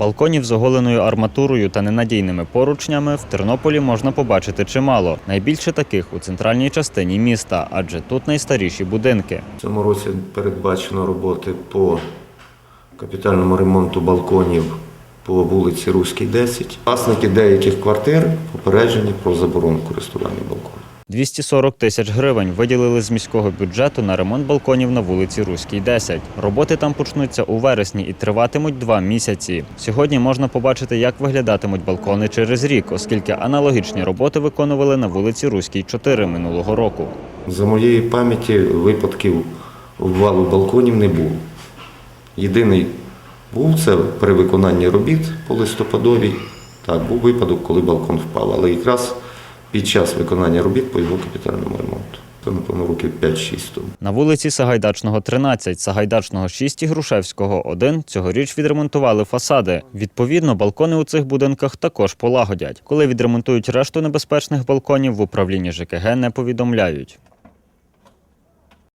Балконів з оголеною арматурою та ненадійними поручнями в Тернополі можна побачити чимало. Найбільше таких у центральній частині міста, адже тут найстаріші будинки. В цьому році передбачено роботи по капітальному ремонту балконів по вулиці Руській, 10. Власники деяких квартир попереджені про заборону користування балконом. 240 тисяч гривень виділили з міського бюджету на ремонт балконів на вулиці Руській, 10. Роботи там почнуться у вересні і триватимуть два місяці. Сьогодні можна побачити, як виглядатимуть балкони через рік, оскільки аналогічні роботи виконували на вулиці Руській 4 минулого року. За моєї пам'яті випадків обвалу балконів не було. Єдиний був це при виконанні робіт по листопадовій. Так, був випадок, коли балкон впав, але якраз під час виконання робіт по його капітальному ремонту. Це, напевно, років 5-6 тому. На вулиці Сагайдачного 13, Сагайдачного 6 і Грушевського 1 цьогоріч відремонтували фасади. Відповідно, балкони у цих будинках також полагодять. Коли відремонтують решту небезпечних балконів, в управлінні ЖКГ не повідомляють.